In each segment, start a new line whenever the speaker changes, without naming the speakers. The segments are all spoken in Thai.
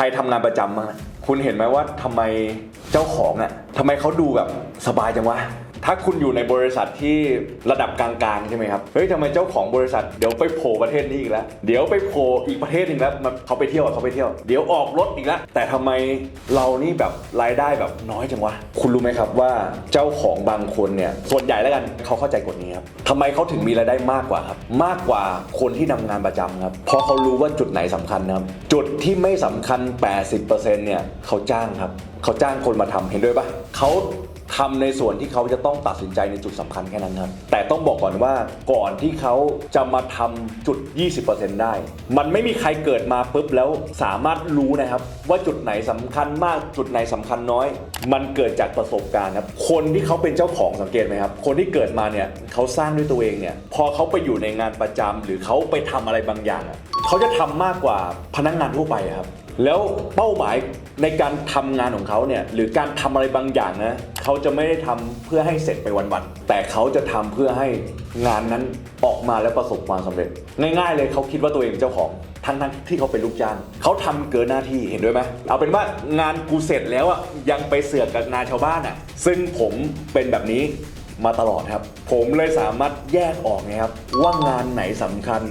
ใครทำงานประจำมางอะคุณเห็นไหมว่าทำไมเจ้าของอะทำไมเขาดูแบบสบายจังวะ ถ้าคุณอยู่ในบริษัทที่ระดับกลางๆใช่ไหมครับ เฮ้ยทำไมเจ้าของบริษัทเดี๋ยวไปโผล่ประเทศนี้อีกแล้ว เดี๋ยวไปโผล่อีกประเทศหนึงแล้วมันเขาไปเที่ยวเขาไปเที่ยว เดี๋ยวออกรถอีกแล้ว แต่ทำไมเรานี่แบบรายได้แบบน้อยจังวะ คุณรู้ไหมครับว่าเจ้าของบางคนเนี่ย ส่วนใหญ่แล้วกันเขาเข้าใจกฎนี้ครับทำไมเขาถึงมีรายได้มากกว่าครับ มากกว่าคนที่ทำงานประจำครับ เพราะเขารู้ว่าจุดไหนสำคัญนะครับ จุดที่ไม่สำคัญ 80%เนี่ยเขาจ้างครับ เขาจ้างคนมาทำเห็นด้วยปะเขา ทำในส่วนที่เขาจะต้องตัดสินใจในจุดสำคัญแค่นั้นครับ แต่ต้องบอกก่อนว่าก่อนที่เขาจะมาทำจุด 20%ได้ มันไม่มีใครเกิดมาปุ๊บแล้วสามารถรู้นะครับ ว่าจุดไหนสำคัญมากจุดไหนสำคัญน้อย มันเกิดจากประสบการณ์ครับ คนที่เขาเป็นเจ้าของสังเกตไหมครับ คนที่เกิดมาเนี่ยเขาสร้างด้วยตัวเองเนี่ย พอเขาไปอยู่ในงานประจำหรือเขาไปทำอะไรบางอย่างเขาจะทำมากกว่าพนักงานทั่วไปครับ แล้วเป้าหมายในการทำงานของเขาเนี่ยหรือการทำอะไรบางอย่างนะเขาจะไม่ได้ทำเพื่อให้เสร็จไปวันๆแต่เขาจะทำเพื่อให้งานนั้นออกมาแล้วประสบความสำเร็จ ง่ายๆเลยเขาคิดว่าตัวเองเจ้าของทั้งทั้งที่เขาเป็นลูกจ้างเขาทำเกินหน้าที่เห็นด้วยไหมเอาเป็นว่างานกูเสร็จแล้วอะยังไปเสือกกับงานชาวบ้านอะซึ่งผมเป็นแบบนี้ มาตลอดครับ ผมเลยสามารถแยกออกนะครับ ว่างานไหนสำคัญ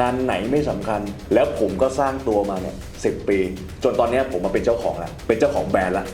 งานไหนไม่สำคัญ แล้วผมก็สร้างตัวมาเนี่ยสิปี จนตอนนี้ผมมาเป็นเจ้าของแล้วเป็นเจ้าของแบรนด์แล้ว